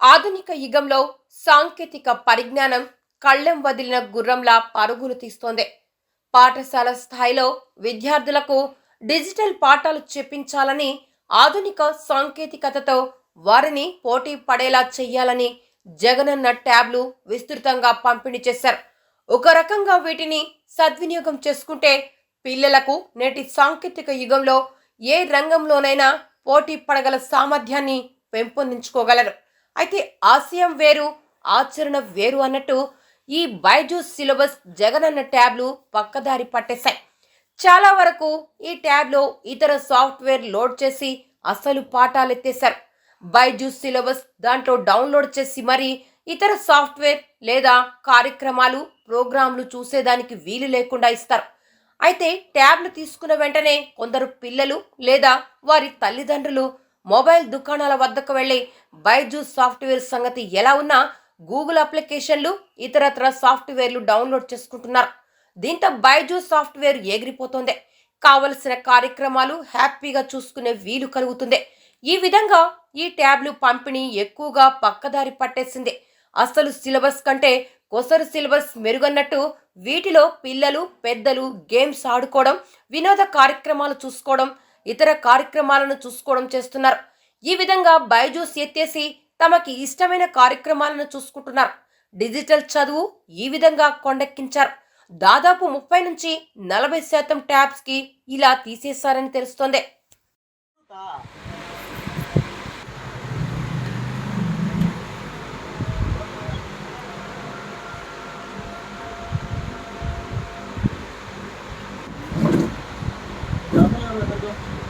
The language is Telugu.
ఆధునిక యుగంలో సాంకేతిక పరిజ్ఞానం కళ్ళెం వదిలిన గుర్రంలా పరుగులు తీస్తోంది. పాఠశాల స్థాయిలో విద్యార్థులకు డిజిటల్ పాఠాలు చెప్పించాలని ఆధునిక సాంకేతికతతో వారిని పోటీ పడేలా చెయ్యాలని జగనన్న ట్యాబ్లు విస్తృతంగా పంపిణీ చేశారు. ఒక రకంగా వీటిని సద్వినియోగం చేసుకుంటే పిల్లలకు నేటి సాంకేతిక యుగంలో ఏ రంగంలోనైనా పోటీ పడగల సామర్థ్యాన్ని పెంపొందించుకోగలరు. అయితే ఆశయం వేరు ఆచరణ వేరు అన్నట్టు ఈ బైజూస్ సిలబస్ జగనన్న ట్యాబ్లు పక్కదారి పట్టేశాయి. చాలా వరకు ఈ ట్యాబ్లో ఇతర సాఫ్ట్వేర్ లోడ్ చేసి అసలు పాఠాలు ఎత్తేశారు బైజూస్ సిలబస్ దాంట్లో డౌన్లోడ్ చేసి మరి ఇతర సాఫ్ట్వేర్ లేదా కార్యక్రమాలు ప్రోగ్రాంలు చూసేదానికి వీలు లేకుండా ఇస్తారు. అయితే ట్యాబ్లు తీసుకున్న వెంటనే కొందరు పిల్లలు లేదా వారి తల్లిదండ్రులు మొబైల్ దుకాణాల వద్దకు వెళ్ళి బైజూస్ సాఫ్ట్వేర్ సంగతి ఎలా ఉన్నా గూగుల్ అప్లికేషన్లు ఇతరత్ర సాఫ్ట్వేర్లు డౌన్లోడ్ చేసుకుంటున్నారు. దీంతో బైజూస్ సాఫ్ట్వేర్ ఎగిరిపోతోంది. కావలసిన కార్యక్రమాలు హ్యాపీగా చూసుకునే వీలు కలుగుతుంది. ఈ విధంగా ఈ ట్యాబ్లు పంపిణీ ఎక్కువగా పక్కదారి పట్టేసింది. అసలు సిలబస్ కంటే కొసరు సిలబస్ మెరుగన్నట్టు వీటిలో పిల్లలు పెద్దలు గేమ్స్ ఆడుకోవడం వినోద కార్యక్రమాలు చూసుకోవడం ఇతర కార్యక్రమాలను చూసుకోవడం చేస్తున్నారు. ఈ విధంగా బైజూస్ ఎత్తేసి తమకి ఇష్టమైన కార్యక్రమాలను చూసుకుంటున్నారు. డిజిటల్ చదువు ఈ విధంగా కొండెక్కించారు. దాదాపు ముప్పై నుంచి నలభై శాతం ట్యాబ్స్కి ఇలా తీసేశారని తెలుస్తోంది. Obrigado.